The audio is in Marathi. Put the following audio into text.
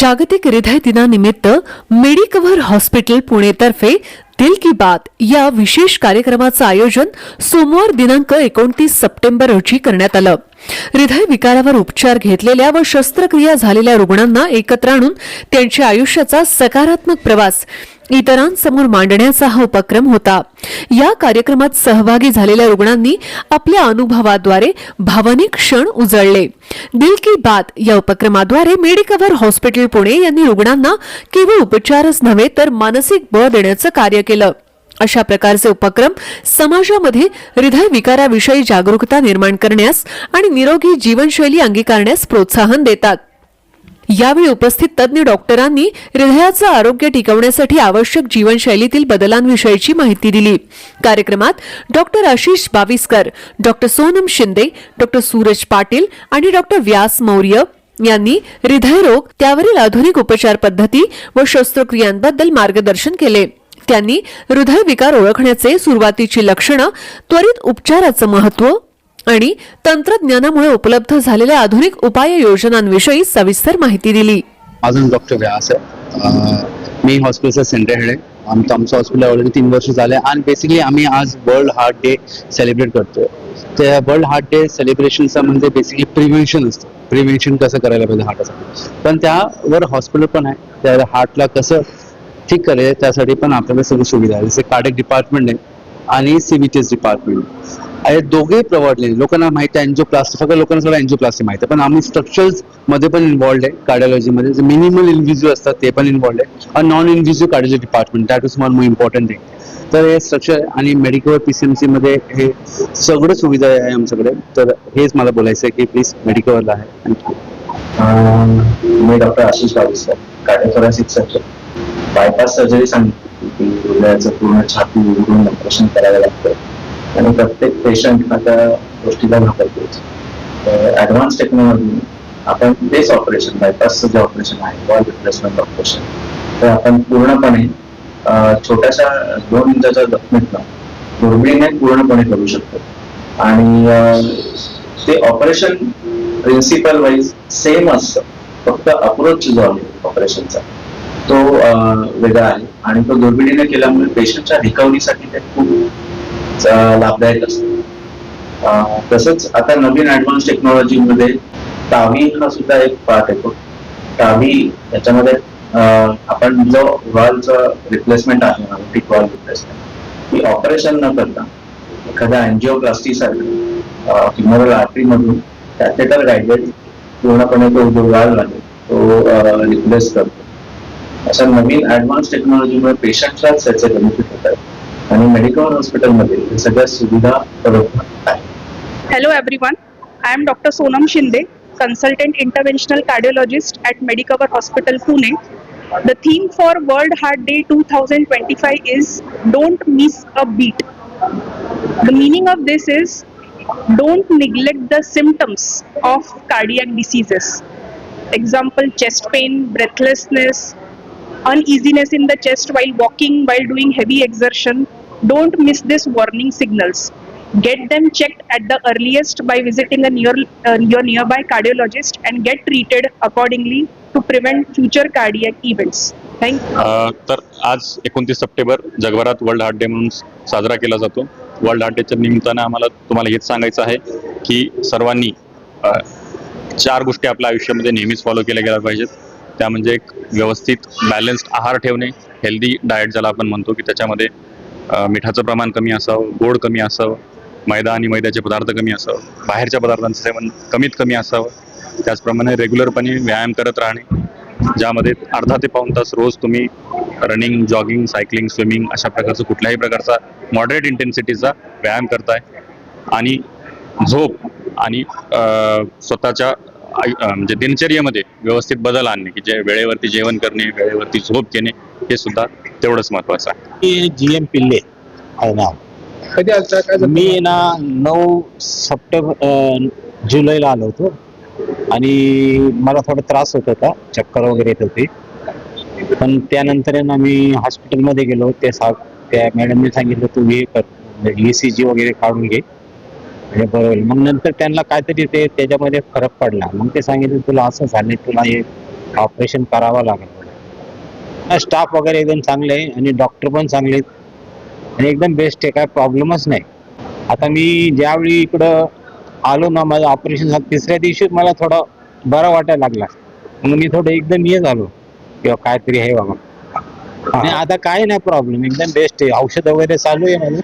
जागतिक हृदय दिनानिमित्त मेडिकव्हर हॉस्पिटल पुणेतर्फे दिल की बात या विशेष कार्यक्रमाचं आयोजन सोमवार दिनांक एकोणतीस सप्टेंबर रोजी करण्यात आलं. हृदय विकारावर उपचार घेतलेल्या व शस्त्रक्रिया झालेल्या रुग्णांना एकत्र आणून त्यांच्या आयुष्याचा सकारात्मक प्रवास इतरांसमोर मांडण्याचा हा उपक्रम होता. या कार्यक्रमात सहभागी झालेल्या रुग्णांनी आपल्या अनुभवाद्वारे भावनिक क्षण उजळले. दिल की बात या उपक्रमाद्वारे मेडिकव्हर हॉस्पिटल पुणे यांनी रुग्णांना केवळ उपचारच नव्हे तर मानसिक बळ देण्याचं कार्य केलं. अशा प्रकारचे उपक्रम समाजामध्ये हृदय विकाराविषयी जागरूकता निर्माण करण्यास आणि निरोगी जीवनशैली अंगीकारण्यास प्रोत्साहन देतात. यावेळी उपस्थित तज्ज्ञ डॉक्टरांनी हृदयाचं आरोग्य टिकवण्यासाठी आवश्यक जीवनशैलीतील बदलांविषयीची माहिती दिली. कार्यक्रमात doctor Ashish Baviskar doctor Sonam Shinde doctor Suraj Patil आणि डॉक्टर व्यास मौर्य यांनी हृदयरोग त्यावरील आधुनिक उपचार पद्धती व शस्त्रक्रियांबद्दल मार्गदर्शन केले. त्यांनी हृदयविकार ओळखण्याचे सुरुवातीची लक्षणं त्वरित उपचाराचं महत्त्व आणि तंत्रज्ञानामुळे उपलब्ध झालेल्या आधुनिक उपाययोजनांविषयी सविस्तर माहिती दिली. माझं डॉक्टर व्यास आहे मी हॉस्पिटलचा सेंटर हेड आहे आमचं आमचं हॉस्पिटल ऑलरेडी तीन वर्ष झाले आणि बेसिकली आम्ही आज वर्ल्ड हार्ट डे सेलिब्रेट करतो त्या वर्ल्ड हार्ट डे सेलिब्रेशनचा म्हणजे बेसिकली प्रिव्हेन्शन असतं. प्रिव्हेन्शन कसं करायला पाहिजे हार्टासाठी पण त्यावर हॉस्पिटल पण आहे. त्या हार्टला कसं ठीक करेल त्यासाठी पण आपल्याला सगळी सुविधा आहे. जसे कार्डिक डिपार्टमेंट आहे आणि सीबीटीएस डिपार्टमेंट आहे दोघे प्रवडले लोकांना माहिती आहे अँजिओप्लास्टी फक्त लोकांना सगळं अँजिओप्लास्टी माहिती आहे. पण आम्ही स्ट्रक्चर्समध्ये पण इन्वॉल्ड आहे कार्डिओलॉजी मध्ये. जे मिनिमल इन्व्हिज्यू असतात ते पण इन्वॉल्ड आहे. आणि non invasive cardiology department that is one more important thing तर हे स्ट्रक्चर आणि मेडिकल पीसीएमसी मध्ये हे सगळं सुविधा आहे आमच्याकडे. तर हेच मला बोलायचं आहे की प्लीज मेडिकलला आहे. मी doctor Ashish Baviskar cardiothoracic surgeon bypass surgery सांगितली की हृदयाचं पूर्ण छाती उघडून ऑपरेशन करायला लागतं. आणि प्रत्येक पेशंट आता गोष्टीला घाबरतो. ऍडव्हान्स टेक्नॉलॉजी आपण तेच ऑपरेशन बायपासचं जे ऑपरेशन आहे वॉल रिप्लेसमेंट ऑपरेशन तर आपण पूर्णपणे छोट्याशा दोन इंचाच्या जखमेतनं दुर्बिणीने पूर्णपणे करू शकतो. आणि ते ऑपरेशन प्रिन्सिपल वाईज सेम असतं. फक्त अप्रोच जो आहे ऑपरेशनचा तो वेगळा आहे. आणि तो दुर्बिणीने केल्यामुळे पेशंटच्या रिकव्हरीसाठी ते खूप लाभदायक असतं. तसंच आता नवीन ऍडव्हान्स टेक्नॉलॉजीमध्ये टावी हा सुद्धा एक पार्ट येतो टावी याच्यामध्ये आपण जो वॉलचं रिप्लेसमेंट आहे ऑप्टिक वॉल रिप्लेसमेंट ती ऑपरेशन न करता एखाद्या अँजिओप्लास्टी साठी फिमोरल आर्टरीमधून कॅथेटर गायडेड पूर्णपणे तो जो वाल आहे तो रिप्लेस करतो. अशा नवीन ऍडव्हान्स टेक्नॉलॉजीमुळे पेशंटलाच त्याचे बेनिफिट होत आणि मेडिकल हॉस्पिटलमध्ये सगळ्या सुविधा उपलब्ध आहेत Hello everyone, I am Dr. Sonam Shinde, consultant interventional cardiologist at Medicover Hospital Pune. The theme for World Heart Day 2025 is Don't Miss a Beat. The meaning of this is don't neglect the symptoms of cardiac diseases. Example chest pain, breathlessness, uneasiness in the chest while walking, while doing heavy exertion. Don't miss these warning signals. Get them checked at the earliest by visiting a near, uh, your nearby cardiologist and get treated accordingly to prevent future cardiac events. Thank you. अ, तर आज एकोणतीस सप्टेंबर जगभरात वर्ल्ड हार्ट डे म्हणून साजरा केला जातो वर्ल्ड हार्ट डेच्या निमित्तानं आम्हाला तुम्हाला हेच सांगायचं आहे की सर्वांनी चार गोष्टी आपल्या आयुष्यामध्ये नेहमीच फॉलो केल्या गेल्या पाहिजेत त्या म्हणजे एक व्यवस्थित बॅलन्स्ड आहार ठेवणे हेल्दी डाएट ज्याला आपण म्हणतो की त्याच्यामध्ये मिठाचं प्रमाण कमी असावं गोड कमी असावं मैदा आणि मैद्याचे पदार्थ कमी असावं बाहेरच्या पदार्थांचं सेवन कमीत कमी असावं त्याचप्रमाणे रेग्युलरपणे व्यायाम करत राहणे ज्यामध्ये अर्धा ते पाऊण तास रोज तुम्ही रनिंग जॉगिंग सायकलिंग स्विमिंग अशा प्रकारचं कुठल्याही प्रकारचा मॉडरेट इंटेन्सिटीचा व्यायाम करताय. आणि झोप आणि स्वतःच्या म्हणजे दिनचर्येमध्ये व्यवस्थित बदल आणणे की जे वेळेवरती जेवण करणे वेळेवरती झोप घेणे हे सुद्धा तेवढंच महत्त्वाचं आहे. मी जी एम पिल्ले आहे नाव. कधी आलता? काय झालं? मी ना नऊ सप्टेंबर जुलैला आलो होतो. आणि मला थोडा त्रास होत होता चक्कर वगैरे येत होती. पण त्यानंतर आहे ना मी हॉस्पिटलमध्ये गेलो. ते सा त्या मॅडमने सांगितलं तू हे कर ई सी जी वगैरे काढून घे. म्हणजे बरं होईल मग नंतर त्यांना काहीतरी ते त्याच्यामध्ये फरक पडला. मग ते सांगितलं तुला असं झालं तुला हे ऑपरेशन करावं लागेल. स्टाफ वगैरे एकदम चांगले आणि डॉक्टर पण चांगले आहेत. आणि एकदम बेस्ट आहे काय प्रॉब्लेमच नाही. आता मी ज्यावेळी इकडं आलो ना माझं ऑपरेशन झालं तिसऱ्या दिवशी मला थोडं बरं वाटायला लागला. मग मी थोडं एकदम ये झालो. किंवा काहीतरी आहे बाबा. आणि आता काही नाही प्रॉब्लेम एकदम बेस्ट आहे. औषध वगैरे चालू आहे माझं.